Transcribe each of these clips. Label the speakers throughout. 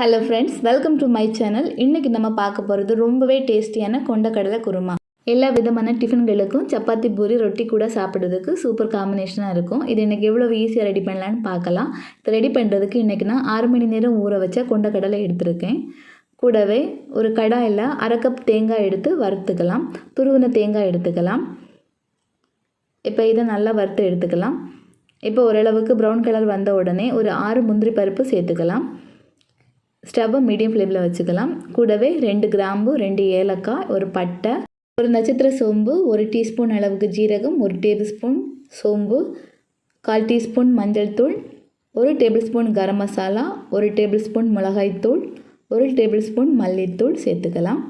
Speaker 1: Hello friends welcome to my channel இன்றைக்கி நம்ம பார்க்க போகிறது ரொம்பவே டேஸ்டியான கொண்டக்கடலை குருமா. எல்லா விதமான டிஃபன்களுக்கும் சப்பாத்தி பூரி ரொட்டி கூட சாப்பிட்றதுக்கு சூப்பர் காம்பினேஷனாக இருக்கும். இது இன்றைக்கி எவ்வளோ ஈஸியாக ரெடி பண்ணலான்னு பார்க்கலாம். இது ரெடி பண்ணுறதுக்கு இன்றைக்கி நான் ஆறு மணி நேரம் ஊற வச்ச கொண்டக்கடலை எடுத்திருக்கேன். கூடவே ஒரு கடாயில் அரை கப் தேங்காய் எடுத்து வறுத்துக்கலாம். துருவின தேங்காய் எடுத்துக்கலாம். இப்போ இதை நல்லா வறுத்து எடுத்துக்கலாம். இப்போ ஓரளவுக்கு ப்ரௌன் கலர் வந்த உடனே ஒரு ஆறு முந்திரி பருப்பு சேர்த்துக்கலாம். ஸ்டவ்வை மீடியம் ஃப்ளேமில் வச்சுக்கலாம். கூடவே ரெண்டு கிராம்பு ரெண்டு ஏலக்காய் ஒரு பட்டை ஒரு நட்சத்திர சோம்பு ஒரு டீஸ்பூன் அளவுக்கு ஜீரகம் ஒரு டேபிள் ஸ்பூன் சோம்பு கால் டீஸ்பூன் மஞ்சள் தூள் ஒரு டேபிள் ஸ்பூன் கரம் மசாலா ஒரு டேபிள் ஸ்பூன் மிளகாய்த்தூள் ஒரு டேபிள் ஸ்பூன் மல்லித்தூள் சேர்த்துக்கலாம்.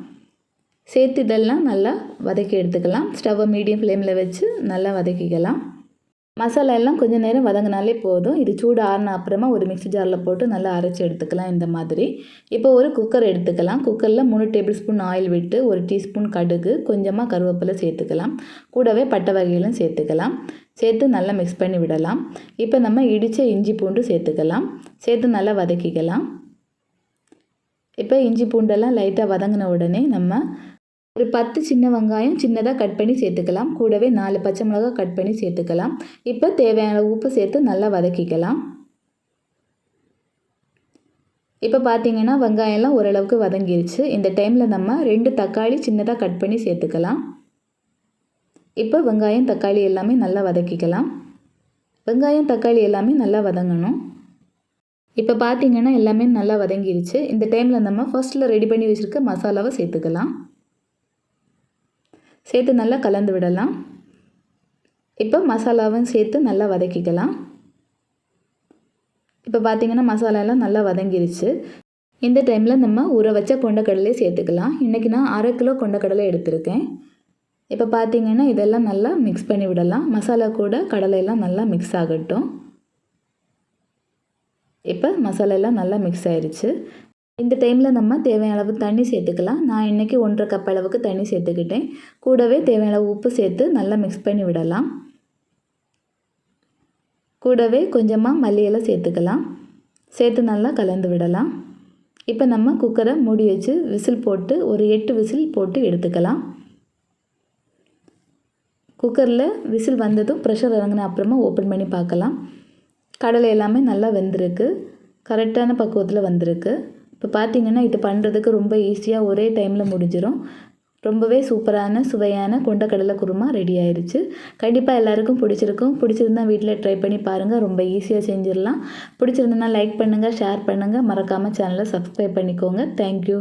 Speaker 1: சேர்த்து இதெல்லாம் நல்லா வதக்கி எடுத்துக்கலாம். ஸ்டவ்வை மீடியம் ஃப்ளேமில் வச்சு நல்லா வதக்கிக்கலாம். மசாலா எல்லாம் கொஞ்சம் நேரம் வதங்கினாலே போதும். இது சூடு ஆறின அப்புறமா ஒரு மிக்ஸி ஜாரில் போட்டு நல்லா அரைச்சி எடுத்துக்கலாம் இந்த மாதிரி. இப்போ ஒரு குக்கர் எடுத்துக்கலாம். குக்கரில் மூணு டேபிள் ஸ்பூன் ஆயில் விட்டு ஒரு டீஸ்பூன் கடுகு கொஞ்சமாக கருவேப்பிலை சேர்த்துக்கலாம். கூடவே பட்டை வகைகளும் சேர்த்துக்கலாம். சேர்த்து நல்லா மிக்ஸ் பண்ணி விடலாம். இப்போ நம்ம இடித்த இஞ்சி பூண்டு சேர்த்துக்கலாம். சேர்த்து நல்லா வதக்கிக்கலாம். இப்போ இஞ்சி பூண்டெல்லாம் லைட்டாக வதங்கின உடனே நம்ம ஒரு பத்து சின்ன வெங்காயம் சின்னதாக கட் பண்ணி சேர்த்துக்கலாம். கூடவே நாலு பச்சை மிளகாய் கட் பண்ணி சேர்த்துக்கலாம். இப்போ தேவையான உப்பு சேர்த்து நல்லா வதக்கிக்கலாம். இப்போ பார்த்தீங்கன்னா வெங்காயம்லாம் ஓரளவுக்கு வதங்கிருச்சு. இந்த டைமில் நம்ம ரெண்டு தக்காளி சின்னதாக கட் பண்ணி சேர்த்துக்கலாம். இப்போ வெங்காயம் தக்காளி எல்லாமே நல்லா வதக்கிக்கலாம். வெங்காயம் தக்காளி எல்லாமே நல்லா வதங்கணும். இப்போ பார்த்தீங்கன்னா எல்லாமே நல்லா வதங்கிருச்சு. இந்த டைமில் நம்ம ஃபர்ஸ்ட்டில் ரெடி பண்ணி வச்சுருக்க மசாலாவை சேர்த்துக்கலாம். சேர்த்து நல்லா கலந்து விடலாம். இப்போ மசாலாவும் சேர்த்து நல்லா வதக்கிக்கலாம். இப்போ பார்த்திங்கன்னா மசாலாலாம் நல்லா வதங்கிருச்சு. இந்த டைமில் நம்ம ஊற வச்ச கொண்டக்கடலையை சேர்த்துக்கலாம். இன்றைக்கி நான் அரை கிலோ கொண்டக்கடலை எடுத்திருக்கேன். இப்போ பார்த்திங்கன்னா இதெல்லாம் நல்லா மிக்ஸ் பண்ணி விடலாம். மசாலா கூட கடலையெல்லாம் நல்லா மிக்ஸ் ஆகட்டும். இப்போ மசாலா எல்லாம் நல்லா மிக்ஸ் ஆயிடுச்சு இந்த டைமில் நம்ம தேவையான அளவு தண்ணி சேர்த்துக்கலாம். நான் இன்றைக்கி ஒன்றரை கப் அளவுக்கு தண்ணி சேர்த்துக்கிட்டேன். கூடவே தேவையான அளவு உப்பு சேர்த்து நல்லா மிக்ஸ் பண்ணி விடலாம். கூடவே கொஞ்சமாக மல்லியெல்லாம் சேர்த்துக்கலாம். சேர்த்து நல்லா கலந்து விடலாம். இப்போ நம்ம குக்கரை மூடி வச்சு விசில் போட்டு ஒரு எட்டு விசில் போட்டு எடுத்துக்கலாம். குக்கரில் விசில் வந்ததும் ப்ரெஷர் இறங்கின அப்புறமா ஓப்பன் பண்ணி பார்க்கலாம். கடலை எல்லாமே நல்லா வெந்திருக்கு. கரெக்டான பக்குவத்தில் வந்திருக்கு. இப்போ பார்த்திங்கன்னா இது பண்ணுறதுக்கு ரொம்ப ஈஸியாக ஒரே டைமில் முடிஞ்சிடும் ரொம்பவே சூப்பரான சுவையான கொண்டக்கடலை குருமா ரெடி ஆயிடுச்சு கண்டிப்பாக எல்லாருக்கும் பிடிச்சிருக்கும். பிடிச்சிருந்தா வீட்டில் ட்ரை பண்ணி பாருங்கள் ரொம்ப ஈஸியாக செஞ்சிடலாம். பிடிச்சிருந்தனா லைக் பண்ணுங்கள் ஷேர் பண்ணுங்கள் மறக்காமல் சேனலை சப்ஸ்கிரைப் பண்ணிக்கோங்க. தேங்க்யூ